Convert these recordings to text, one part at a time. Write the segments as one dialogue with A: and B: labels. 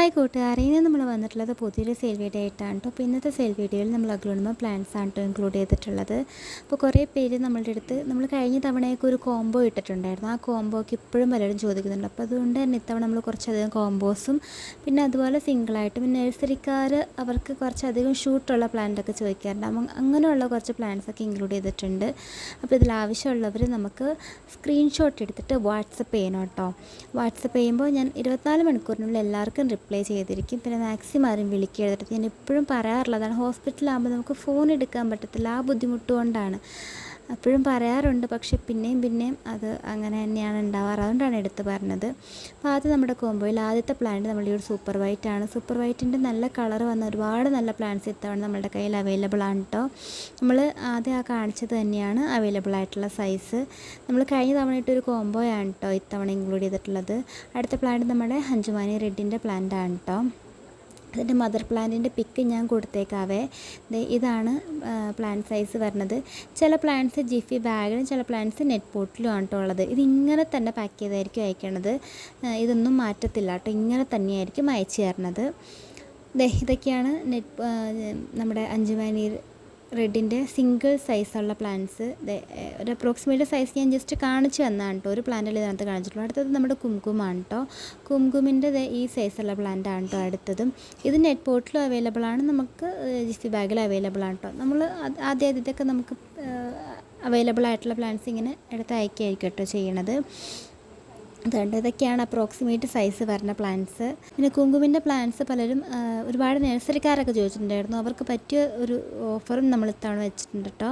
A: Hi കൂട്ടുകാരെ. ഇന്ന് നമ്മൾ വന്നിട്ടുള്ളത് പുതിയൊരു സെയിൽ വീഡിയോ ആയിട്ടാണ് കേട്ടോ അപ്പോൾ ഇന്നത്തെ സെയിൽ വീഡിയോയിൽ നമ്മൾ അഗ്ലോണിമ പ്ലാന്റ്സ് ആണ് കേട്ടോ ഇൻക്ലൂഡ് ചെയ്തിട്ടുള്ളത്. അപ്പോൾ കുറേ പേര് നമ്മളുടെ അടുത്ത് നമ്മൾ കഴിഞ്ഞ തവണയൊക്കെ ഒരു കോംബോ ഇട്ടിട്ടുണ്ടായിരുന്നു. ആ കോംബോക്ക് ഇപ്പോഴും പലരും ചോദിക്കുന്നുണ്ട്. അപ്പോൾ അതുകൊണ്ട് തന്നെ ഇത്തവണ നമ്മൾ കുറച്ചധികം കോംബോസും പിന്നെ അതുപോലെ സിംഗിളായിട്ടും പിന്നെ നഴ്സറിക്കാർ അവർക്ക് കുറച്ചധികം ഷൂട്ടുള്ള പ്ലാന്റൊക്കെ ചോദിക്കാറുണ്ട്. അപ്പം അങ്ങനെയുള്ള കുറച്ച് പ്ലാന്റ്സൊക്കെ ഇൻക്ലൂഡ് ചെയ്തിട്ടുണ്ട്. അപ്പോൾ ഇതിൽ ആവശ്യമുള്ളവർ നമുക്ക് സ്ക്രീൻഷോട്ട് എടുത്തിട്ട് വാട്സപ്പ് ചെയ്യണം കേട്ടോ വാട്സപ്പ് ചെയ്യുമ്പോൾ ഞാൻ ഇരുപത്തിനാല് മണിക്കൂറിനുള്ളിൽ എല്ലാവർക്കും റിപ്ലൈ ചെയ്തിരിക്കും. പിന്നെ മാക്സിമം ആരും വിളിക്കരുത് ഞാൻ എപ്പോഴും പറയാറുള്ളതാണ്. ഹോസ്പിറ്റലാകുമ്പോൾ നമുക്ക് ഫോൺ എടുക്കാൻ പറ്റത്തില്ല. ആ ബുദ്ധിമുട്ട് കൊണ്ടാണ്. അപ്പോഴും പറയാറുണ്ട്. പക്ഷെ പിന്നെയും പിന്നെയും അത് അങ്ങനെ തന്നെയാണ് ഉണ്ടാവാറ്. അതുകൊണ്ടാണ് എടുത്ത് പറഞ്ഞത്. അപ്പോൾ ആദ്യം നമ്മുടെ കോമ്പോയിൽ ആദ്യത്തെ പ്ലാന്റ് നമ്മുടെ ഒരു സൂപ്പർ വൈറ്റ് ആണ്. സൂപ്പർ വൈറ്റിന്റെ നല്ല കളർ വന്ന ഒരുപാട് നല്ല പ്ലാന്റ്സ് ഇത്തവണ നമ്മുടെ കയ്യിൽ അവൈലബിൾ ആണ് കേട്ടോ നമ്മൾ ആദ്യം ആ കാണിച്ചത് തന്നെയാണ് അവൈലബിൾ ആയിട്ടുള്ള സൈസ്. നമ്മൾ കഴിഞ്ഞ തവണ ഇട്ടൊരു കോംബോയാണ് കേട്ടോ ഇത്തവണ ഇൻക്ലൂഡ് ചെയ്തിട്ടുള്ളത്. അടുത്ത പ്ലാന്റ് നമ്മുടെ ഹഞ്ചുമാനി റെഡിന്റെ പ്ലാന്റ് ആണ് കേട്ടോ അതിന്റെ മദർ പ്ലാന്റിന്റെ പിക്ക് ഞാൻ കൊടുത്തേക്കാവേ. ഇതാണ് പ്ലാന്റ് സൈസ് വരുന്നത്. ചില പ്ലാന്റ്സ് ജിഫി ബാഗിലും ചില പ്ലാന്റ്സ് നെറ്റ് പോട്ടിലും ആണ് ഉള്ളത്. ഇതിങ്ങനെ തന്നെ പാക്ക് ചെയ്തായിരിക്കും അയക്കണത്. ഇതൊന്നും മാറ്റത്തില്ല കേട്ടോ ഇങ്ങനെ തന്നെയായിരിക്കും അയച്ചു തരണത്. ഇതൊക്കെയാണ് നെറ്റ് നമ്മുടെ അഞ്ചുമാനി റെഡിന്റെ സിംഗിൾ സൈസുള്ള പ്ലാന്റ്സ്. ഒരു അപ്രോക്സിമേറ്റ് സൈസ് ഞാൻ ജസ്റ്റ് കാണിച്ചു തന്നാണ് കേട്ടോ ഒരു പ്ലാന്റിൽ ഇതിനകത്ത് കാണിച്ചിട്ടുള്ളൂ. അടുത്തത് നമ്മുടെ കുംകുമാണ് കേട്ടോ കുംകുമിന്റെ ഈ സൈസുള്ള പ്ലാന്റ് ആണ് കേട്ടോ അടുത്തതും. ഇത് നെറ്റ് പോട്ടിലും അവൈലബിൾ ആണ്. നമുക്ക് ജിസ്റ്റി ബാഗിൽ അവൈലബിൾ ആണ് കേട്ടോ നമ്മൾ ആദ്യം ആദ്യത്തൊക്കെ നമുക്ക് അവൈലബിൾ ആയിട്ടുള്ള പ്ലാന്റ്സ് ഇങ്ങനെ എടുത്ത് അയക്കുകയായിരിക്കും കേട്ടോ ചെയ്യണത്. അതുകൊണ്ട് ഇതൊക്കെയാണ് അപ്രോക്സിമേറ്റ് സൈസ് വരുന്ന പ്ലാന്റ്സ് പിന്നെ കുങ്കുമിന്റെ പ്ലാന്റ്സ് പലരും ഒരുപാട് നഴ്സറിക്കാരൊക്കെ ചോദിച്ചിട്ടുണ്ടായിരുന്നു. അവർക്ക് പറ്റിയ ഒരു ഓഫറും നമ്മൾ ഇത്തവണ വെച്ചിട്ടുണ്ട് കേട്ടോ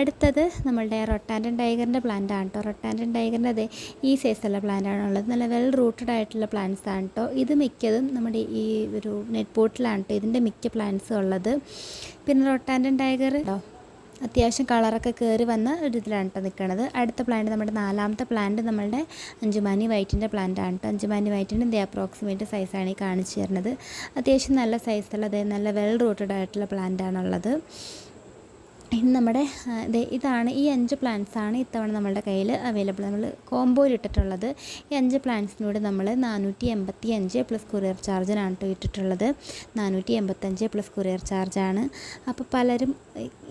A: അടുത്തത് നമ്മളുടെ റൊട്ടാൻഡൻ ടൈഗറിന്റെ പ്ലാന്റ് ആണ് കേട്ടോ റൊട്ടാൻഡൻ ടൈഗറിന്റെ അതെ ഈ സൈസുള്ള പ്ലാന്റ് ആണുള്ളത് നല്ല വെൽ റൂട്ടഡ് ആയിട്ടുള്ള പ്ലാന്റ്സ് ആണ് കേട്ടോ ഇത് മിക്കതും നമ്മുടെ ഈ ഒരു നെറ്റ് പോട്ടിലാണ് കേട്ടോ ഇതിന്റെ മിക്ക പ്ലാന്റ്സും ഉള്ളത്. പിന്നെ റൊട്ടാൻഡൻ ടൈഗർ കേട്ടോ അത്യാവശ്യം കളറൊക്കെ കയറി വന്ന ഒരു ഇതിലാണ് കേട്ടോ നിൽക്കുന്നത് അടുത്ത പ്ലാന്റ് നമ്മുടെ നാലാമത്തെ പ്ലാന്റ് നമ്മളുടെ അഞ്ചുമാനി വൈറ്റിന്റെ പ്ലാന്റ് ആണ് കേട്ടോ അഞ്ചുമാനി വൈറ്റിന്റെ ദേ അപ്രോക്സിമേറ്റ് സൈസാണ് ഈ കാണിച്ചു തരുന്നത്. അത്യാവശ്യം നല്ല സൈസുള്ള അതേ നല്ല വെൽ റൂട്ടഡ് ആയിട്ടുള്ള പ്ലാന്റ് ആണുള്ളത്. ഇനി നമ്മുടെ ഇതാണ് ഈ അഞ്ച് പ്ലാന്റ്സ് ആണ് ഇത്തവണ നമ്മുടെ കയ്യിൽ അവൈലബിൾ നമ്മൾ കോംബോയിൽ ഇട്ടിട്ടുള്ളത്. ഈ അഞ്ച് പ്ലാൻസിനോട് നമ്മൾ നാനൂറ്റി എൺപത്തി അഞ്ച് പ്ലസ് കൊറിയർ ചാർജിനാണ് കേട്ടോ ഇട്ടിട്ടുള്ളത്. നാനൂറ്റി എൺപത്തഞ്ച് പ്ലസ് കൊറിയർ ചാർജാണ് അപ്പോൾ പലരും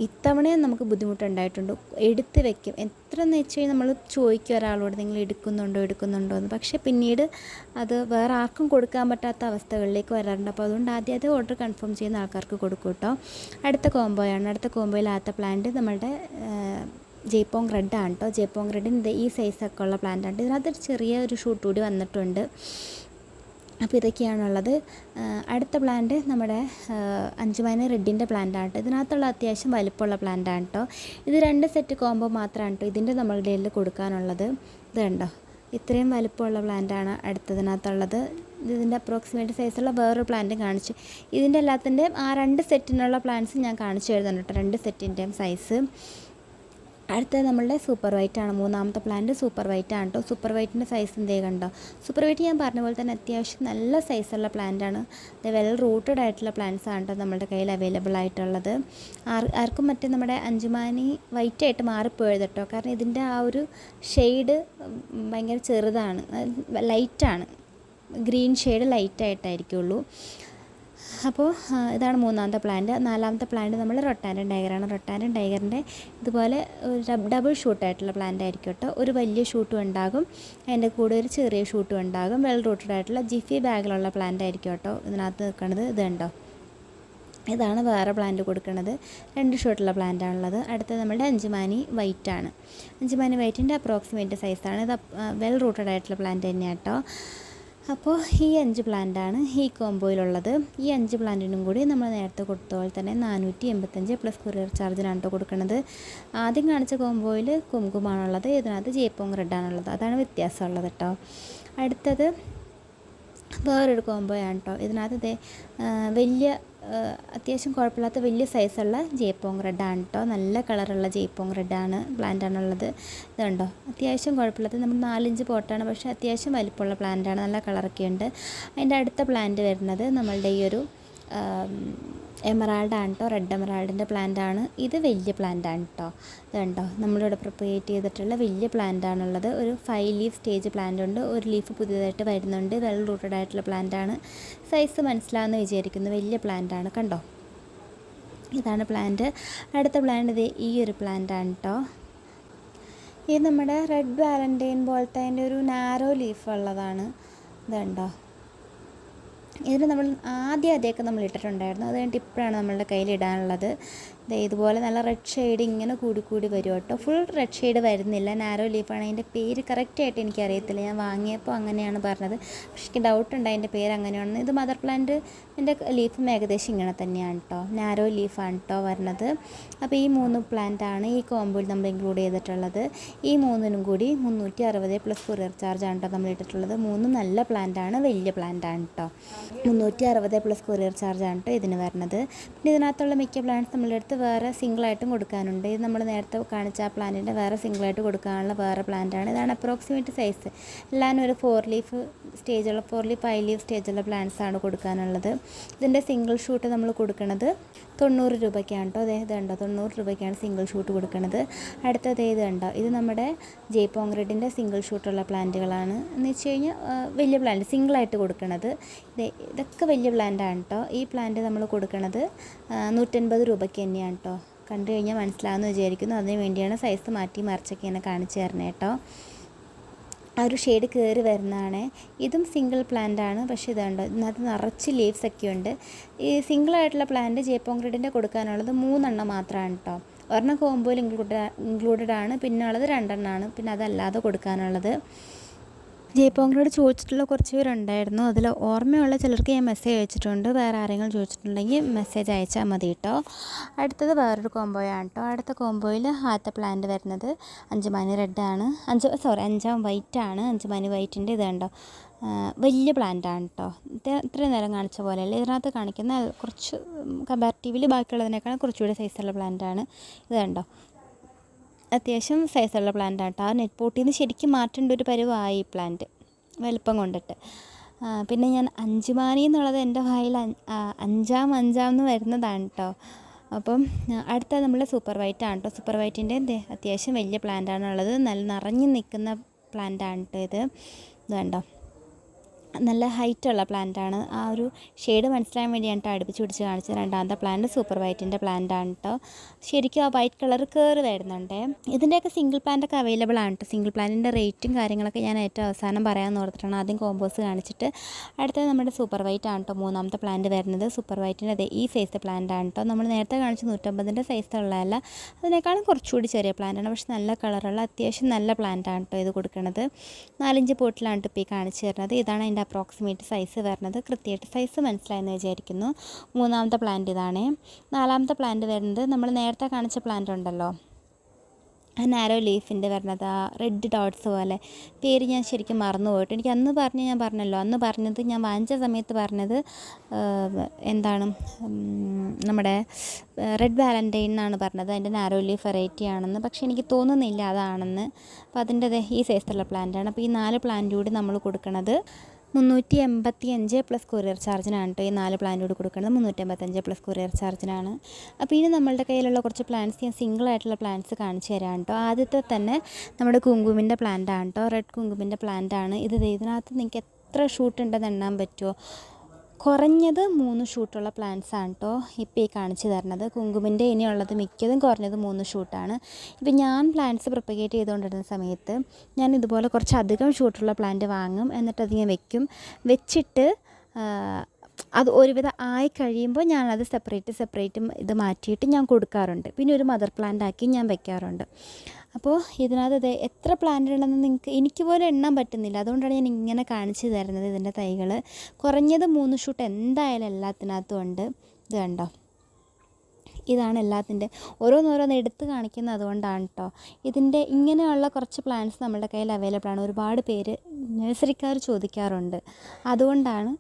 A: ഇത്തവണയും നമുക്ക് ബുദ്ധിമുട്ടുണ്ടായിട്ടുണ്ട്. എടുത്ത് വെക്കും. എത്ര എന്ന് വെച്ച് കഴിഞ്ഞാൽ നമ്മൾ ചോദിക്കും ഒരാളോട് നിങ്ങൾ എടുക്കുന്നുണ്ടോ എടുക്കുന്നുണ്ടോ എന്ന്. പക്ഷേ പിന്നീട് അത് വേറെ ആർക്കും കൊടുക്കാൻ പറ്റാത്ത അവസ്ഥകളിലേക്ക് വരാറുണ്ട്. അപ്പോൾ അതുകൊണ്ട് ആദ്യം അത് ഓർഡർ കൺഫേം ചെയ്യുന്ന ആൾക്കാർക്ക് കൊടുക്കും കേട്ടോ അടുത്ത കോംബോയാണ് അടുത്ത കോംബോയിലാത്ത പ്ലാന്റ് നമ്മളുടെ ജയ്പോങ് ആണ് കേട്ടോ ജയ്പോങ് റെഡിന്റെ ഈ സൈസൊക്കെ ഉള്ള പ്ലാന്റ് ആണ് ഇതിനകത്തൊരു ചെറിയ ഒരു ഷൂട്ട് കൂടി വന്നിട്ടുണ്ട്. അപ്പോൾ ഇതൊക്കെയാണുള്ളത് അടുത്ത പ്ലാന്റ് നമ്മുടെ അഞ്ചുമാന റെഡിന്റെ പ്ലാന്റ് ആണ് കേട്ടോ ഇതിനകത്തുള്ള അത്യാവശ്യം വലിപ്പമുള്ള പ്ലാന്റ് ആണ് കേട്ടോ ഇത് രണ്ട് സെറ്റ് കോംബോ മാത്രമാണ് കേട്ടോ ഇതിന്റെ നമ്മളുടെ കയ്യിൽ കൊടുക്കാനുള്ളത്. ഇത് കണ്ടോ? ഇത്രയും വലിപ്പമുള്ള പ്ലാന്റാണ് അടുത്തതിനകത്തുള്ളത്. ഇതിന്റെ അപ്രോക്സിമേറ്റ് സൈസുള്ള വേറൊരു പ്ലാന്റും കാണിച്ചു. ഇതിന്റെ എല്ലാത്തിന്റെയും ആ രണ്ട് സെറ്റിനുള്ള പ്ലാന്റ്സ് ഞാൻ കാണിച്ചു തരുന്നുണ്ട് കേട്ടോ. രണ്ട് സെറ്റിന്റെയും സൈസ് അടുത്തത് നമ്മളുടെ സൂപ്പർ വൈറ്റ് ആണ്. മൂന്നാമത്തെ പ്ലാന്റ് സൂപ്പർ വൈറ്റ് ആണ് കേട്ടോ. സൂപ്പർ വൈറ്റിന്റെ സൈസ് എന്തേ കണ്ടോ? സൂപ്പർ വൈറ്റ് ഞാൻ പറഞ്ഞ പോലെ തന്നെ അത്യാവശ്യം നല്ല സൈസുള്ള പ്ലാന്റ് ആണ്. ഇത് വെൽ റൂട്ടഡ് ആയിട്ടുള്ള പ്ലാന്റ്സ് ആണ് കേട്ടോ നമ്മുടെ കയ്യിൽ അവൈലബിൾ ആയിട്ടുള്ളത്. ആർ ആർക്കും മറ്റേ നമ്മുടെ അഞ്ചുമാനി വൈറ്റ് ആയിട്ട് മാറിപ്പോയത് കേട്ടോ. കാരണം ഇതിന്റെ ആ ഒരു ഷെയ്ഡ് ഭയങ്കര ചെറുതാണ്. ലൈറ്റാണ് ഗ്രീൻ ഷെയ്ഡ് ലൈറ്റായിട്ടായിരിക്കുള്ളൂ അപ്പോൾ ഇതാണ് മൂന്നാമത്തെ പ്ലാന്റ് നാലാമത്തെ പ്ലാന്റ് നമ്മൾ റൊട്ടാൻഡൻ ടൈഗറാണ് റൊട്ടാൻഡൻ ടൈഗറിന്റെ ഇതുപോലെ ഒരു ഡബ്- ഡബിൾ ഷൂട്ടായിട്ടുള്ള പ്ലാന്റ് ആയിരിക്കും കേട്ടോ. ഒരു വലിയ ഷൂട്ടും ഉണ്ടാകും. അതിന്റെ കൂടെ ഒരു ചെറിയ ഷൂട്ടും ഉണ്ടാകും. വെൽ റൂട്ടഡ് ആയിട്ടുള്ള ജിഫി ബാഗിലുള്ള പ്ലാന്റ് ആയിരിക്കും കേട്ടോ. ഇതിനകത്ത് നിൽക്കുന്നത് ഇത് ഇതാണ് വേറെ പ്ലാന്റ് കൊടുക്കുന്നത് രണ്ട് ഷോട്ടുള്ള പ്ലാന്റ് ആണുള്ളത്. അടുത്തത് നമ്മുടെ അഞ്ചുമാനി വൈറ്റ് ആണ്. അഞ്ചുമാനി വൈറ്റിന്റെ അപ്രോക്സിമേറ്റ് സൈസാണ് ഇത് വെൽ റൂട്ടഡ് ആയിട്ടുള്ള പ്ലാന്റ് തന്നെയാണ് കേട്ടോ. അപ്പോൾ ഈ അഞ്ച് പ്ലാന്റാണ് ഈ കോംബോയിലുള്ളത്. ഈ അഞ്ച് പ്ലാന്റിനും കൂടി നമ്മൾ നേരത്തെ കൊടുത്ത പോലെ തന്നെ നാനൂറ്റി എൺപത്തഞ്ച് പ്ലസ് കൊറിയർ ചാർജിനാണ് കേട്ടോ കൊടുക്കുന്നത് ആദ്യം കാണിച്ച കോംബോയിൽ കുങ്കുമാണുള്ളത് ഇതിനകത്ത് ജേപ്പോങ് റെഡാണുള്ളത് അതാണ് വ്യത്യാസമുള്ളത് കേട്ടോ അടുത്തത് വേറൊരു കോംബോയാണ് കേട്ടോ ഇതിനകത്ത് വലിയ അത്യാവശ്യം കുഴപ്പമില്ലാത്ത വലിയ സൈസുള്ള ജയ്പോങ് റെഡാണ് കേട്ടോ നല്ല കളറുള്ള ജയ്പോങ് റെഡാണ് പ്ലാന്റാണുള്ളത് ഇതുണ്ടോ? അത്യാവശ്യം കുഴപ്പമില്ലാത്ത നമ്മൾ നാലഞ്ച് പോട്ടാണ് പക്ഷേ അത്യാവശ്യം വലിപ്പമുള്ള പ്ലാന്റാണ് നല്ല കളറൊക്കെ ഉണ്ട്. അതിന്റെ അടുത്ത പ്ലാന്റ് വരുന്നത് നമ്മളുടെ ഈ ഒരു എമറാൾഡ് ആണ് കേട്ടോ റെഡ് എമറാൾഡിന്റെ പ്ലാന്റ് ആണ് ഇത് വലിയ പ്ലാന്റ് ആണ് കേട്ടോ ഇത് കണ്ടോ? നമ്മളിവിടെ പ്രൊപ്പഗേറ്റ് ചെയ്തിട്ടുള്ള വലിയ പ്ലാന്റ് ആണുള്ളത് ഒരു ഫൈവ് ലീഫ് സ്റ്റേജ് പ്ലാന്റ് ഉണ്ട്. ഒരു ലീഫ് പുതിയതായിട്ട് വരുന്നുണ്ട്. വെൽ റൂട്ടഡ് ആയിട്ടുള്ള പ്ലാന്റ് ആണ് സൈസ് മനസ്സിലാവുന്ന വിചാരിക്കുന്നു വലിയ പ്ലാന്റ് ആണ് കണ്ടോ? ഇതാണ് പ്ലാന്റ് അടുത്ത പ്ലാന്റ് ഇത് ഈ ഒരു പ്ലാന്റ് ആണ് കേട്ടോ ഇത് നമ്മുടെ റെഡ് വാലന്റൈൻ പോലത്തെ അതിന്റെ ഒരു നാരോ ലീഫ് ഉള്ളതാണ്. ഇതുണ്ടോ ഇതിന് നമ്മൾ ആദ്യം അതൊക്കെ നമ്മൾ ഇട്ടിട്ടുണ്ടായിരുന്നു. അത് കഴിഞ്ഞിട്ട് ഇപ്പോഴാണ് നമ്മളുടെ ദേ ഇതുപോലെ നല്ല റെഡ് ഷെയ്ഡ് ഇങ്ങനെ കൂടി കൂടി വരും കേട്ടോ. ഫുൾ റെഡ് ഷെയ്ഡ് വരുന്നില്ല. നാരോ ലീഫാണ് അതിന്റെ പേര് കറക്റ്റായിട്ട് എനിക്കറിയത്തില്ല. ഞാൻ വാങ്ങിയപ്പോൾ അങ്ങനെയാണ് പറഞ്ഞത്. പക്ഷേ എനിക്ക് ഡൗട്ട് ഉണ്ട് അതിന്റെ പേര് അങ്ങനെയാണെന്ന്. ഇത് മദർ പ്ലാന്റ് എന്റെ ലീഫും ഏകദേശം ഇങ്ങനെ തന്നെയാണ് കേട്ടോ. നാരോ ലീഫാണ് കേട്ടോ വരുന്നത് അപ്പോൾ ഈ മൂന്ന് പ്ലാന്റാണ് ഈ കോമ്പോയിൽ നമ്മൾ ഇൻക്ലൂഡ് ചെയ്തിട്ടുള്ളത്. ഈ മൂന്നിനും കൂടി മുന്നൂറ്റി അറുപത് പ്ലസ് കൊറിയർ ചാർജ് ആണ് കേട്ടോ നമ്മൾ ഇട്ടിട്ടുള്ളത്. മൂന്ന് നല്ല പ്ലാന്റാണ് വലിയ പ്ലാന്റാണ് കേട്ടോ. മുന്നൂറ്റി അറുപത് പ്ലസ് കൊറിയർ ചാർജ് ആണ് കേട്ടോ ഇതിന് വരുന്നത് പിന്നെ ഇതിനകത്തുള്ള മിക്ക പ്ലാന്റ്സ് നമ്മളുടെ അടുത്ത് വേറെ സിംഗിളായിട്ടും കൊടുക്കാനുണ്ട്. ഇത് നമ്മൾ നേരത്തെ കാണിച്ച ആ പ്ലാന്റിന്റെ വേറെ സിംഗിളായിട്ട് കൊടുക്കാനുള്ള വേറെ പ്ലാന്റ് ആണ് ഇതാണ് അപ്രോക്സിമേറ്റ് സൈസ് എല്ലാം ഒരു ഫോർ ലീഫ് സ്റ്റേജുള്ള ഫോർ ലീഫ് ഫൈവ് ലീഫ് സ്റ്റേജുള്ള ആണ് കൊടുക്കാനുള്ളത്. ഇതിന്റെ സിംഗിൾ ഷൂട്ട് നമ്മൾ കൊടുക്കുന്നത് തൊണ്ണൂറ് രൂപയ്ക്കാണ് കേട്ടോ അതേ ഇത് കണ്ടോ തൊണ്ണൂറ് രൂപയ്ക്കാണ് സിംഗിൾ ഷൂട്ട് കൊടുക്കുന്നത് അടുത്തത് ഇത് കണ്ടോ ഇത് നമ്മുടെ ജയ്പോങ്ക്രെഡിന്റെ സിംഗിൾ ഷൂട്ടുള്ള പ്ലാന്റുകളാണ് എന്ന് വെച്ച് കഴിഞ്ഞാൽ വലിയ പ്ലാന്റ് സിംഗിളായിട്ട് കൊടുക്കുന്നത് ഇത് ഇതൊക്കെ വലിയ പ്ലാന്റാണ് കേട്ടോ ഈ പ്ലാന്റ് നമ്മൾ കൊടുക്കുന്നത് നൂറ്റൻപത് രൂപയ്ക്ക് തന്നെയാണ്. കേട്ടോ കണ്ടു കഴിഞ്ഞാൽ മനസ്സിലാവുമെന്ന് വിചാരിക്കുന്നു. അതിന് വേണ്ടിയാണ് സൈസ് മാറ്റി മറിച്ചൊക്കെ എന്നെ കാണിച്ചു തരണേ കേട്ടോ. ആ ഒരു ഷെയ്ഡ് കയറി വരുന്നതാണ്. ഇതും സിംഗിൾ പ്ലാന്റ് ആണ്. പക്ഷേ ഇതുണ്ട്? ഇതിനകത്ത് നിറച്ച് ലീവ്സ് ഒക്കെ ഉണ്ട്. ഈ സിംഗിൾ ആയിട്ടുള്ള പ്ലാന്റ് ജേപ്പോങ്ക്രിഡിന്റെ കൊടുക്കാനുള്ളത് മൂന്നെണ്ണം മാത്രമാണ് കേട്ടോ. ഒരെണ്ണം കോമ്പോയിൽ ഇൻക്ലൂഡ് ഇൻക്ലൂഡഡ് ആണ്. പിന്നെ ഉള്ളത് രണ്ടെണ്ണമാണ്. പിന്നെ അതല്ലാതെ കൊടുക്കാനുള്ളത്. ജയ്പോങ്ക്രോട് ചോദിച്ചിട്ടുള്ള കുറച്ച് പേരുണ്ടായിരുന്നു. അതിൽ ഓർമ്മയുള്ള ചിലർക്ക് ഞാൻ മെസ്സേജ് അയച്ചിട്ടുണ്ട്. വേറെ ആരെങ്കിലും ചോദിച്ചിട്ടുണ്ടെങ്കിൽ മെസ്സേജ് അയച്ചാൽ മതി കേട്ടോ അടുത്തത് വേറൊരു കോംബോയാണ് കേട്ടോ അടുത്ത കോംബോയിൽ ആദ്യത്തെ പ്ലാന്റ് വരുന്നത് അഞ്ച് മണി റെഡാണ് അഞ്ച് സോറി അഞ്ചാം വൈറ്റ് ആണ്. മണി വൈറ്റിന്റെ ഇത് കണ്ടോ? വലിയ പ്ലാന്റ് ആണ് കേട്ടോ ഇത് ഇത്രയും നേരം കാണിച്ച പോലെ പോലെയല്ല? ഇതിനകത്ത് കാണിക്കുന്ന കുറച്ച് കമ്പാരിറ്റീവ്ലി ബാക്കിയുള്ളതിനേക്കാളും കുറച്ചുകൂടി സൈസുള്ള പ്ലാന്റ് ആണ്. ഇത് കണ്ടോ? അത്യാവശ്യം സൈസുള്ള പ്ലാന്റ് ആണ് കേട്ടോ ആ നെറ്റ് പോട്ടിൽ നിന്ന് ശരിക്കും മാറ്റേണ്ട ഒരു പരുവായി ഈ പ്ലാന്റ് വലിപ്പം കൊണ്ടിട്ട്. പിന്നെ ഞാൻ അഞ്ചുമാനി എന്നുള്ളത് എന്റെ വായിൽ അഞ്ചാം അഞ്ചാം എന്ന് വരുന്നതാണ് കേട്ടോ അപ്പം അടുത്ത നമ്മൾ സൂപ്പർ വൈറ്റ് ആണ് കേട്ടോ സൂപ്പർ വൈറ്റിന്റെ അത്യാവശ്യം വലിയ പ്ലാന്റ് ആണുള്ളത്. നല്ല നിറഞ്ഞു നിൽക്കുന്ന പ്ലാന്റ് ആണ് കേട്ടോ ഇത്. ഇത് കണ്ടോ? നല്ല ഹൈറ്റുള്ള പ്ലാന്റ് ആണ് ആ ഒരു ഷെയ്ഡ് മനസ്സിലാൻ വേണ്ടിയാണ് കേട്ടോ അടുപ്പിച്ച് പിടിച്ച് കാണിച്ചത്. രണ്ടാമത്തെ പ്ലാന്റ് സൂപ്പർ വൈറ്റിന്റെ പ്ലാന്റ് ആണ് കേട്ടോ ശരിക്കും ആ വൈറ്റ് കളർ കയറി വരുന്നുണ്ട് ഇതിന്റെയൊക്കെ സിംഗിൾ പ്ലാന്റ് ഒക്കെ അവൈലബിൾ ആണ് കേട്ടോ സിംഗിൾ പ്ലാന്റിന്റെ റേറ്റും കാര്യങ്ങളൊക്കെ ഞാൻ ഏറ്റവും അവസാനം പറയാമെന്ന് ഓർത്തിട്ടാണ് ആദ്യം കോമ്പോസ് കാണിച്ചിട്ട്. അടുത്തത് നമ്മുടെ സൂപ്പർ വൈറ്റ് ആണ് കേട്ടോ മൂന്നാമത്തെ പ്ലാന്റ് വരുന്നത് സൂപ്പർ വൈറ്റിന്റെ അതെ ഈ സൈസ് പ്ലാന്റ് ആണ് കേട്ടോ നമ്മൾ നേരത്തെ കാണിച്ച നൂറ്റമ്പതിന്റെ സൈസ് ഉള്ളതല്ല. അതിനേക്കാളും കുറച്ചുകൂടി ചെറിയ പ്ലാന്റ് ആണ്. പക്ഷെ നല്ല കളറുള്ള അത്യാവശ്യം നല്ല പ്ലാന്റ് ആണ് കേട്ടോ ഇത് കൊടുക്കുന്നത് നാലഞ്ച് പോട്ടിലാണ് കേട്ടോ ഇപ്പോൾ ഈ കാണിച്ചു തരുന്നത്. ഇതാണ് അതിന്റെ അപ്രോക്സിമേറ്റ് സൈസ് വരുന്നത് കൃത്യമായിട്ട് സൈസ് മനസ്സിലായെന്ന് വിചാരിക്കുന്നു. മൂന്നാമത്തെ പ്ലാന്റ് ഇതാണ്. നാലാമത്തെ പ്ലാന്റ് വരുന്നത് നമ്മൾ നേരത്തെ കാണിച്ച പ്ലാന്റ് ഉണ്ടല്ലോ. ആ നാരോ ലീഫിന്റെ വരുന്നത് ആ റെഡ് ഡോട്ട്സ് പോലെ. പേര് ഞാൻ ശരിക്കും മറന്നു പോയിട്ട് എനിക്ക് അന്ന് പറഞ്ഞ് ഞാൻ പറഞ്ഞല്ലോ. അന്ന് പറഞ്ഞത് ഞാൻ വാങ്ങിച്ച സമയത്ത് പറഞ്ഞത് എന്താണ് നമ്മുടെ റെഡ് വാലന്റൈൻ എന്നാണ് പറഞ്ഞത്. അതിന്റെ നാരോ ലീഫ് വെറൈറ്റി ആണെന്ന്. പക്ഷേ എനിക്ക് തോന്നുന്നില്ല അതാണെന്ന്. അപ്പോൾ അതിന്റെ ഈ സൈസുള്ള പ്ലാന്റാണ് അപ്പോൾ ഈ നാല് പ്ലാന്റ് കൂടി നമ്മൾ കൊടുക്കണത് മുന്നൂറ്റി എൺപത്തി അഞ്ച് പ്ലസ് കൊറിയർ ചാർജിനാണ് കേട്ടോ ഈ നാല് പ്ലാന്റ് കൂടി കൊടുക്കുന്നത്. മുന്നൂറ്റി എൺപത്തഞ്ച് പ്ലസ് കൊറിയർ ചാർജിനാണ് അപ്പോൾ ഇനി നമ്മളുടെ കയ്യിലുള്ള കുറച്ച് പ്ലാൻസ് ഞാൻ സിംഗിൾ ആയിട്ടുള്ള പ്ലാൻസ് കാണിച്ചു തരാം കേട്ടോ ആദ്യത്തെ തന്നെ നമ്മുടെ കുങ്കുമിന്റെ പ്ലാന്റ് ആണ് കേട്ടോ റെഡ് കുങ്കുമിന്റെ പ്ലാന്റ് ആണ്. ഇത് ഇതിനകത്ത് നിങ്ങൾക്ക് എത്ര ഷൂട്ട് ഉണ്ടെന്ന് എണ്ണാൻ പറ്റുമോ കുറഞ്ഞത് മൂന്ന് ഷൂട്ടുള്ള പ്ലാന്റ്സ് ആണ് കേട്ടോ ഇപ്പോൾ ഈ കാണിച്ചു തരുന്നത്. കുങ്കുമിന്റെ ഇനിയുള്ളത് മിക്കതും കുറഞ്ഞത് മൂന്ന് ഷൂട്ടാണ്. ഇപ്പം ഞാൻ പ്ലാന്റ്സ് പ്രൊപ്പഗേറ്റ് ചെയ്തുകൊണ്ടിരുന്ന സമയത്ത് ഞാൻ ഇതുപോലെ കുറച്ച് അധികം ഷൂട്ടുള്ള പ്ലാന്റ് വാങ്ങും. എന്നിട്ടത് ഞാൻ വെക്കും. വെച്ചിട്ട് അത് ഒരുവിധം ആയി കഴിയുമ്പോൾ ഞാനത് സെപ്പറേറ്റ് സെപ്പറേറ്റ് ഇത് മാറ്റിയിട്ട് ഞാൻ കൊടുക്കാറുണ്ട്. പിന്നെ ഒരു മദർ പ്ലാന്റ് ആക്കി ഞാൻ വെക്കാറുണ്ട്. അപ്പോൾ ഇതിനകത്ത് ഇത് എത്ര പ്ലാന്റ് ഉണ്ടെന്ന് നിങ്ങൾക്ക് എനിക്ക് പോലും എണ്ണാൻ പറ്റുന്നില്ല. അതുകൊണ്ടാണ് ഞാൻ ഇങ്ങനെ കാണിച്ചു തരുന്നത് ഇതിന്റെ തൈകൾ കുറഞ്ഞത് മൂന്ന് ഷൂട്ട് എന്തായാലും എല്ലാത്തിനകത്തും ഉണ്ട്. ഇത് കണ്ടോ? ഇതാണ് എല്ലാത്തിന്റെ ഓരോന്നോരോന്ന് എടുത്ത് കാണിക്കുന്നത് അതുകൊണ്ടാണ് കേട്ടോ ഇതിന്റെ ഇങ്ങനെയുള്ള കുറച്ച് പ്ലാന്റ്സ് നമ്മുടെ കയ്യിൽ അവൈലബിൾ ആണ്. ഒരുപാട് പേര് നഴ്സറിക്കാർ ചോദിക്കാറുണ്ട്. അതുകൊണ്ടാണ്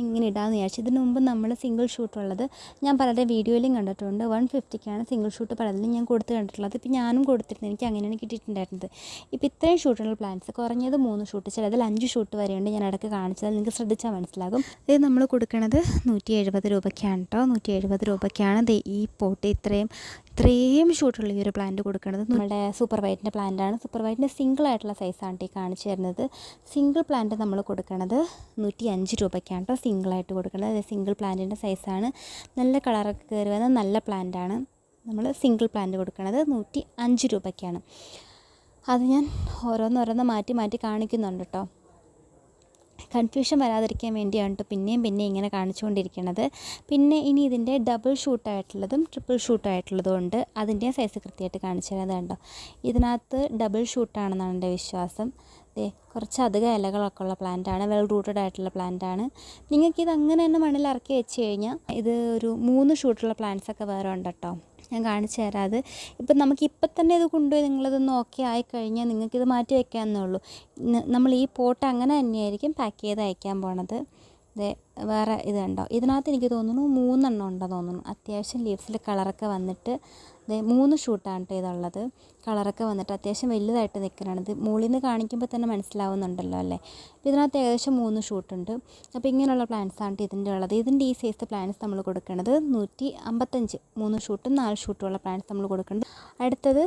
A: ഇങ്ങനെ ഇടാമെന്ന് വിചാരിച്ചു. ഇതിന് മുമ്പ് നമ്മൾ സിംഗിൾ ഷൂട്ടുള്ളത് ഞാൻ പലരുടെ വീഡിയോയിലും കണ്ടിട്ടുണ്ട്. വൺ ഫിഫ്റ്റിക്കാണ് സിംഗിൾ ഷൂട്ട് പലതിലും ഞാൻ കൊടുത്ത് കണ്ടിട്ടുള്ളത്. ഇപ്പം ഞാനും കൊടുത്തിരുന്നു. എനിക്ക് അങ്ങനെയാണ് കിട്ടിയിട്ടുണ്ടായിരുന്നത്. ഇപ്പോൾ ഇത്രയും ഷൂട്ടുള്ള പ്ലാൻസ് കുറഞ്ഞത് മൂന്ന് ഷൂട്ട് ചിലതിൽ അഞ്ച് ഷൂട്ട് വരെയുണ്ട് ഞാൻ ഇടയ്ക്ക് കാണിച്ചത്. നിങ്ങൾക്ക് ശ്രദ്ധിച്ചാൽ മനസ്സിലാകും. ഇത് നമ്മൾ കൊടുക്കുന്നത് നൂറ്റി എഴുപത് രൂപയ്ക്കാണ് കേട്ടോ നൂറ്റി എഴുപത് രൂപയ്ക്കാണ് ഈ പോട്ട്. ഇത്രയും ഇത്രയും ഷൂട്ടുള്ള ഈ ഒരു പ്ലാന്റ് കൊടുക്കുന്നത് നമ്മുടെ സൂപ്പർ വൈറ്റിന്റെ പ്ലാന്റാണ് സൂപ്പർ വൈറ്റിന്റെ സിംഗിൾ ആയിട്ടുള്ള സൈസാണ് ഈ കാണിച്ചു തരുന്നത്. സിംഗിൾ പ്ലാന്റ് നമ്മൾ കൊടുക്കുന്നത് നൂറ്റി അഞ്ച് രൂപയ്ക്കാണ് കേട്ടോ സിംഗിളായിട്ട് കൊടുക്കുന്നത് സിംഗിൾ പ്ലാന്റിന്റെ സൈസാണ് നല്ല കളറൊക്കെ കയറി വന്ന നല്ല പ്ലാന്റാണ് നമ്മൾ സിംഗിൾ പ്ലാന്റ് കൊടുക്കുന്നത് നൂറ്റി അഞ്ച് രൂപയ്ക്കാണ്. അത് ഞാൻ ഓരോന്നോരോന്ന് മാറ്റി മാറ്റി കാണിക്കുന്നുണ്ട് കേട്ടോ കൺഫ്യൂഷൻ വരാതിരിക്കാൻ വേണ്ടിയാണ് കേട്ടോ പിന്നെയും പിന്നെയും ഇങ്ങനെ കാണിച്ചുകൊണ്ടിരിക്കുന്നത് പിന്നെ ഇനി ഇതിന്റെ ഡബിൾ ഷൂട്ടായിട്ടുള്ളതും ട്രിപ്പിൾ ഷൂട്ടായിട്ടുള്ളതും ഉണ്ട്. അതിന്റെ സൈസ് കൃത്യമായിട്ട് കാണിച്ചു തരാം കണ്ടോ. ഇതിനകത്ത് ഡബിൾ ഷൂട്ടാണെന്നാണ് എന്റെ വിശ്വാസം. ദേ കുറച്ചധികം ഇലകളൊക്കെ ഉള്ള പ്ലാന്റാണ് വെൽ റൂട്ടഡ് ആയിട്ടുള്ള പ്ലാന്റാണ് ഇത് അങ്ങനെ തന്നെ മണ്ണിൽ ഇറക്കി വെച്ച് കഴിഞ്ഞാൽ ഇത് ഒരു മൂന്ന് ഷൂട്ടുള്ള പ്ലാന്റ്സൊക്കെ വേറെ ഉണ്ട് കേട്ടോ ഞാൻ കാണിച്ചു തരാം അത്. ഇപ്പം നമുക്ക് ഇപ്പം തന്നെ ഇത് കൊണ്ടുപോയി നിങ്ങളിതൊന്ന് ഓക്കെ ആയിക്കഴിഞ്ഞാൽ നിങ്ങൾക്കിത് മാറ്റി വയ്ക്കാമെന്നേ ഉള്ളൂ. നമ്മൾ ഈ പോട്ട് അങ്ങനെ തന്നെയായിരിക്കും പാക്ക് ചെയ്ത് അയക്കാൻ പോണത്. ഇത് വേറെ ഇത് കണ്ടോ? ഇതിനകത്ത് എനിക്ക് തോന്നുന്നു മൂന്നെണ്ണം ഉണ്ടെന്ന് തോന്നുന്നു. അത്യാവശ്യം ലീവ്സിൽ കളറൊക്കെ വന്നിട്ട് മൂന്ന് ഷൂട്ടാണ് കേട്ടോ ഇതുള്ളത്. കളറൊക്കെ വന്നിട്ട് അത്യാവശ്യം വലുതായിട്ട് നിൽക്കുന്നതാണ്. ഇത് മുകളിൽ നിന്ന് കാണിക്കുമ്പോൾ തന്നെ മനസ്സിലാവുന്നുണ്ടല്ലോ അല്ലേ? ഇതിനകത്ത് ഏകദേശം മൂന്ന് ഷൂട്ടുണ്ട്. അപ്പോൾ ഇങ്ങനെയുള്ള ആണ് ഇതിന്റെ ഉള്ളത്. ഇതിന്റെ ഈ സൈസ് പ്ലാന്റ്സ് നമ്മൾ കൊടുക്കുന്നത് നൂറ്റി അമ്പത്തഞ്ച്. മൂന്ന് ഷൂട്ടും നാല് ഷൂട്ടും ഉള്ള പ്ലാന്റ്സ് നമ്മൾ കൊടുക്കുന്നത് അടുത്തത്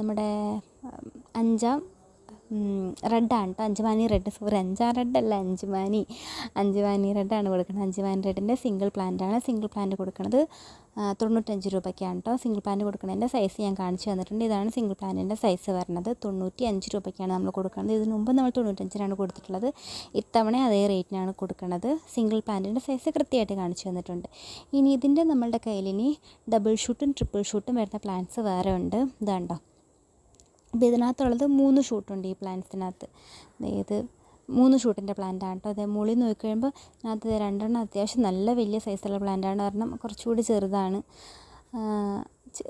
A: നമ്മുടെ അഞ്ചാം റെഡാണ് കേട്ടോ അഞ്ചുമാനി റെഡ് സോറി അഞ്ചാം റെഡ് അല്ല അഞ്ചുമാനി. അഞ്ചുമാനി റെഡാണ് കൊടുക്കുന്നത് അഞ്ചുമാനി റെഡിന്റെ സിംഗിൾ പ്ലാന്റാണ് സിംഗിൾ പ്ലാന്റ് കൊടുക്കുന്നത് തൊണ്ണൂറ്റഞ്ച് രൂപയ്ക്കാണ് കേട്ടോ സിംഗിൾ പ്ലാന്റ് കൊടുക്കുന്നതിന്റെ സൈസ് ഞാൻ കാണിച്ചു തന്നിട്ടുണ്ട്. ഇതാണ് സിംഗിൾ പ്ലാന്റിന്റെ സൈസ് വരുന്നത് തൊണ്ണൂറ്റി അഞ്ച് രൂപയ്ക്കാണ് നമ്മൾ കൊടുക്കുന്നത് ഇതിന് മുമ്പ് നമ്മൾ തൊണ്ണൂറ്റഞ്ചിനാണ് കൊടുത്തിട്ടുള്ളത്. ഇത്തവണ അതേ റേറ്റിനാണ് കൊടുക്കുന്നത് സിംഗിൾ പ്ലാന്റിന്റെ സൈസ് കൃത്യമായിട്ട് കാണിച്ചു തന്നിട്ടുണ്ട്. ഇനി ഇതിന്റെ നമ്മളുടെ കയ്യിൽ ഇനി ഡബിൾ ഷൂട്ടും ട്രിപ്പിൾ ഷൂട്ടും വരുന്ന പ്ലാന്റ്സ് വേറെ ഉണ്ട്. ഇതാണ്ടോ അപ്പോൾ ഇതിനകത്തുള്ളത് മൂന്ന് ഷൂട്ടുണ്ട് ഈ പ്ലാന്റ്സിനകത്ത് ഇത് മൂന്ന് ഷൂട്ടിന്റെ പ്ലാന്റാണ് കേട്ടോ. അതേ മുകളിൽ നോക്കി കഴിയുമ്പോൾ ഇതിനകത്ത് രണ്ടെണ്ണം അത്യാവശ്യം നല്ല വലിയ സൈസുള്ള പ്ലാന്റാണ്. കാരണം കുറച്ചുകൂടി ചെറുതാണ്.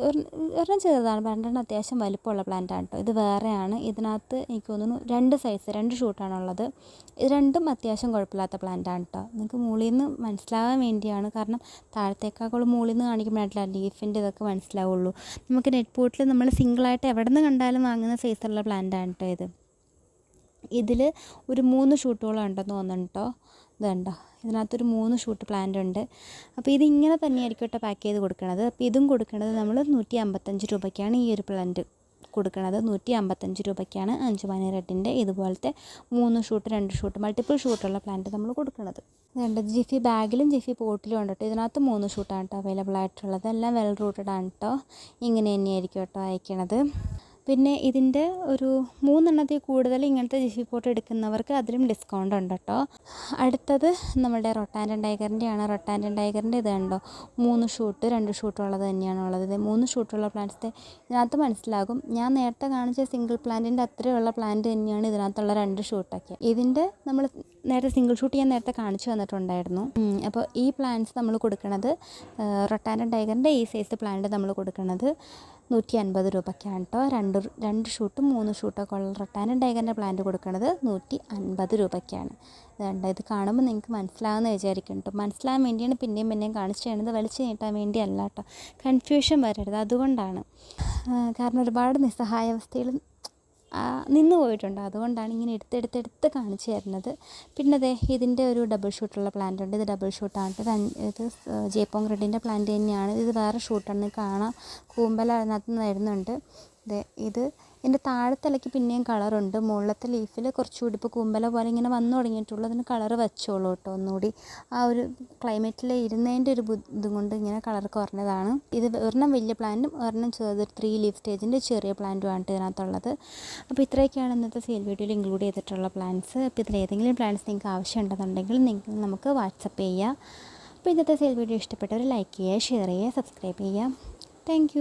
A: ഒരെണ്ണം ചെറുതാണ്. രണ്ടെണ്ണം അത്യാവശ്യം വലിപ്പമുള്ള പ്ലാന്റാണ് കേട്ടോ. ഇത് വേറെയാണ്. ഇതിനകത്ത് എനിക്ക് തോന്നുന്നു രണ്ട് സൈസ് രണ്ട് ഷൂട്ടാണുള്ളത്. ഇത് രണ്ടും അത്യാവശ്യം കുഴപ്പമില്ലാത്ത പ്ലാന്റാണ് കേട്ടോ. നിങ്ങൾക്ക് മുകളിൽ നിന്ന് മനസ്സിലാകാൻ വേണ്ടിയാണ്. കാരണം താഴത്തേക്കാക്കോളും മുകളിൽ നിന്ന് കാണിക്കുമ്പോഴായിട്ടില്ല ലീഫിന്റെ ഇതൊക്കെ മനസ്സിലാവുള്ളൂ. നമുക്ക് നെറ്റ് പോട്ടിൽ നമ്മൾ സിംഗിളായിട്ട് എവിടെ നിന്ന് കണ്ടാലും വാങ്ങുന്ന സൈസുള്ള പ്ലാന്റാണ് കേട്ടോ ഇത്. ഇതിൽ ഒരു മൂന്ന് ഷൂട്ടുകളും ഉണ്ടെന്ന് തോന്നുന്നു കേട്ടോ ഇതുണ്ടോ ഇതിനകത്തൊരു മൂന്ന് ഷൂട്ട് പ്ലാന്റ് ഉണ്ട്. അപ്പോൾ ഇതിങ്ങനെ തന്നെയായിരിക്കും കേട്ടോ പാക്ക് ചെയ്ത് കൊടുക്കണത്. അപ്പോൾ ഇതും കൊടുക്കണത് നമ്മൾ നൂറ്റി അമ്പത്തഞ്ച് രൂപയ്ക്കാണ് ഈ ഒരു പ്ലാന്റ് കൊടുക്കണത്. നൂറ്റി അമ്പത്തഞ്ച് രൂപയ്ക്കാണ് അഞ്ചുമണി റെഡിന്റെ ഇതുപോലത്തെ മൂന്ന് ഷൂട്ട് രണ്ട് ഷൂട്ട് മൾട്ടിപ്പിൾ ഷൂട്ടുള്ള പ്ലാന്റ് നമ്മൾ കൊടുക്കുന്നത് രണ്ട് ജിഫി ബാഗിലും ജിഫി പോട്ടിലും ഉണ്ട് കേട്ടോ ഇതിനകത്ത് മൂന്ന് ഷൂട്ടാണ് കേട്ടോ അവൈലബിൾ ആയിട്ടുള്ളത്. എല്ലാം വെൽ റൂട്ടഡ് ആണ് കേട്ടോ ഇങ്ങനെ തന്നെയായിരിക്കും കേട്ടോ അയക്കണത്. പിന്നെ ഇതിന്റെ ഒരു മൂന്നെണ്ണത്തിൽ കൂടുതൽ ഇങ്ങനത്തെ ജിഫി പോട്ട് എടുക്കുന്നവർക്ക് അതിലും ഡിസ്കൗണ്ട് ഉണ്ട് കേട്ടോ അടുത്തത് നമ്മുടെ റൊട്ടാൻ ടൈഗറിന്റെ ആണ് റൊട്ടാൻ ടൈഗറിന്റെ ഇത് കണ്ടോ? മൂന്ന് ഷൂട്ട് രണ്ട് ഷൂട്ട് ഉള്ളത് തന്നെയാണ് ഉള്ളത്. ഇത് മൂന്ന് ഷൂട്ടുള്ള പ്ലാന്റ്സ് ഇതിനകത്ത് മനസ്സിലാകും. ഞാൻ നേരത്തെ കാണിച്ച സിംഗിൾ പ്ലാന്റിന്റെ അത്രയുള്ള പ്ലാന്റ് തന്നെയാണ് ഇതിനകത്തുള്ള രണ്ട് ഷൂട്ടൊക്കെ ഇതിന്റെ നമ്മൾ നേരത്തെ സിംഗിൾ ഷൂട്ട് ഞാൻ നേരത്തെ കാണിച്ചു തന്നിട്ടുണ്ടായിരുന്നു. ഉം, അപ്പോൾ ഈ പ്ലാന്റ്സ് നമ്മൾ കൊടുക്കുന്നത് റൊട്ടാൻ ടൈഗറിന്റെ ഈ സൈസ് പ്ലാന്റ് നമ്മൾ കൊടുക്കുന്നത് നൂറ്റി അൻപത് രൂപയ്ക്കാണ് കേട്ടോ. രണ്ട് രണ്ട് ഷൂട്ടും മൂന്ന് ഷൂട്ടൊക്കെ ഉള്ള റൊട്ടാനും ടൈഗറിന്റെ പ്ലാന്റ് കൊടുക്കുന്നത് നൂറ്റി അൻപത് രൂപയ്ക്കാണ് ഇതുണ്ട് ഇത് കാണുമ്പോൾ നിങ്ങൾക്ക് മനസ്സിലാവുമെന്ന് വിചാരിക്കും കേട്ടോ. മനസ്സിലാകാൻ വേണ്ടിയാണ് പിന്നെയും പിന്നെയും കാണിച്ചു ചെയ്യുന്നത് വലിച്ചു നീട്ടാൻ വേണ്ടിയല്ല കേട്ടോ. കൺഫ്യൂഷൻ വരരുത്. അതുകൊണ്ടാണ്. കാരണം ഒരുപാട് നിസ്സഹായാവസ്ഥയിൽ ആ, നിന്ന് പോയിട്ടുണ്ട്. അതുകൊണ്ടാണ് ഇങ്ങനെ എടുത്തെടുത്തെടുത്ത് കാണിച്ചു തരുന്നത്. പിന്നെ അതെ ഇതിന്റെ ഒരു ഡബിൾ ഷൂട്ടുള്ള പ്ലാന്റ് ഉണ്ട്. ഇത് ഡബിൾ ഷൂട്ടാണ് ഇത് ജേപ്പോങ് റെഡിന്റെ പ്ലാന്റ് തന്നെയാണ്. ഇത് വേറെ ഷൂട്ടാണ് കാണാം. കൂമ്പല അതിനകത്ത് നിന്ന് വരുന്നുണ്ട്. ഇത് ഇതിന്റെ താഴത്തിലയ്ക്ക് പിന്നെയും കളറുണ്ട്. മുകളിലത്തെ ലീഫിൽ കുറച്ചുകൂടി ഇപ്പോൾ കുമ്പല പോലെ ഇങ്ങനെ വന്നു തുടങ്ങിയിട്ടുള്ളൂ. അതിന് കളർ വെച്ചോളൂ കേട്ടോ ഒന്നുകൂടി. ആ ഒരു ക്ലൈമറ്റിൽ ഇരുന്നതിന്റെ ഒരു ഇതും കൊണ്ട് ഇങ്ങനെ കളർ കുറഞ്ഞതാണ്. ഇത് ഒരെണ്ണം വലിയ പ്ലാന്റും ഒരെണ്ണം ചെറുത് ത്രീ ലീഫ് സ്റ്റേജിന്റെ ചെറിയ പ്ലാന്റുമാണ് ഇതിനകത്തുള്ളത്. അപ്പോൾ ഇത്രയൊക്കെയാണ് ഇന്നത്തെ സെയിൽ വീഡിയോയിൽ ഇൻക്ലൂഡ് ചെയ്തിട്ടുള്ള പ്ലാൻസ് അപ്പോൾ ഇതിൽ ഏതെങ്കിലും പ്ലാൻസ് നിങ്ങൾക്ക് ആവശ്യമുണ്ടെന്നുണ്ടെങ്കിൽ നിങ്ങൾ നമുക്ക് വാട്സപ്പ് ചെയ്യാം. അപ്പോൾ ഇന്നത്തെ സെയിൽ വീഡിയോ ഇഷ്ടപ്പെട്ടവർ ലൈക്ക് ചെയ്യുക ഷെയർ ചെയ്യുക സബ്സ്ക്രൈബ് ചെയ്യുക. താങ്ക്